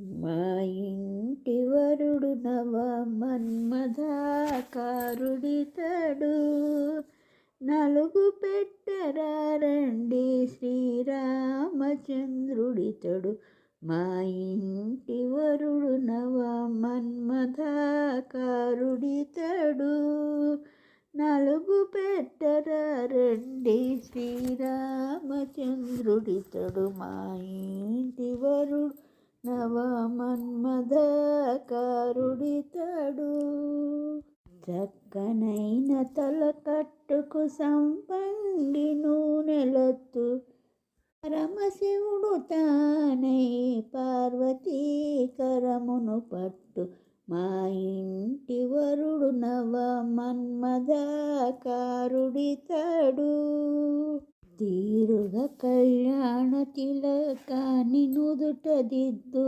మా ఇంటి వరుడు నవ మన్మధాకారుడితడు నలుగు పెట్టరారండి శ్రీరామచంద్రుడితడు. మా ఇంటి వరుడు నవ మన్మధాకారుడితడు నలుగు పెట్టరారండి శ్రీరామచంద్రుడితడు. మా ఇంటి వరుడు నవమన్మధకారుడితడు చక్కనైన తల కట్టుకు సంపంగి నూనెలత్తు. పరమశివుడు తానై పార్వతీకరమును పట్టు. మా ఇంటి వరుడు నవ మన్మదకారుడితడు తీరుగా కళ్యాణ తిలకాని నుదుటదిద్దు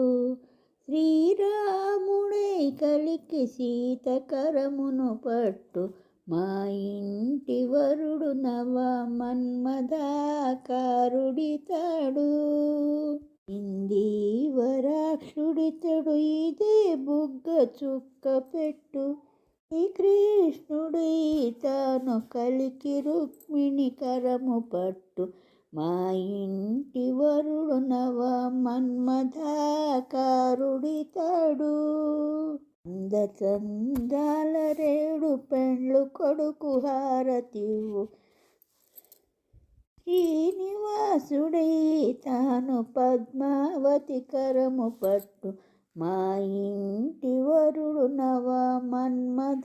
శ్రీరాముడే కలికి సీతకరమును పట్టు మా ఇంటి వరుడు నవ మన్మధాకారుడితడు ఇందీవరాక్షుడితడు ఇదే బుగ్గ చుక్క పెట్టు శ్రీకృష్ణుడై తాను కలికి రుక్మిణి కరము పట్టు మా ఇంటి వరుడు నవ మన్మధాకారుడితడు అందచందాల రేడు పెండ్లు కొడుకు హారతివు శ్రీనివాసుడై తాను పద్మావతి కరము పట్టు. మా ఇంటి వరుడు నవ మన్మధాకారుడితడు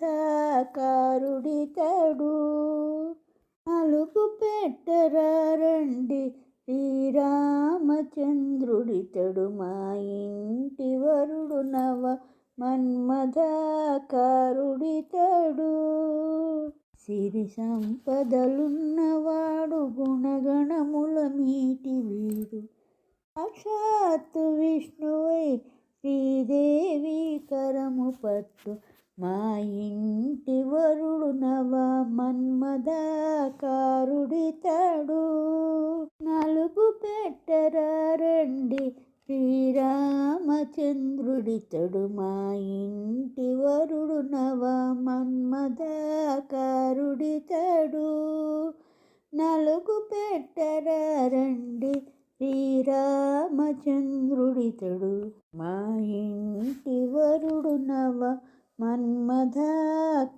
అలుగు శ్రీరామచంద్రుడి శ్రీరామచంద్రుడితడు మా ఇంటి వరుడు నవ మన్మధాకారుడితడు సిరి సంపదలున్నవాడు గుణగణముల మీటి వీడు. సాక్షాత్తు విష్ణువై శ్రీదేవి కరము పట్టు. మా ఇంటి వరుడు నవ మన్మధాకారుడితడు నలుగు పెట్టరారండి శ్రీరామచంద్రుడితడు. మా ఇంటి వరుడు నవ మన్మధాకారుడితడు నలుగు పెట్టరారండి శ్రీరామచంద్రుడితడు. మా ఇంటి వరుడు నవ మన్మధాకారుడితడు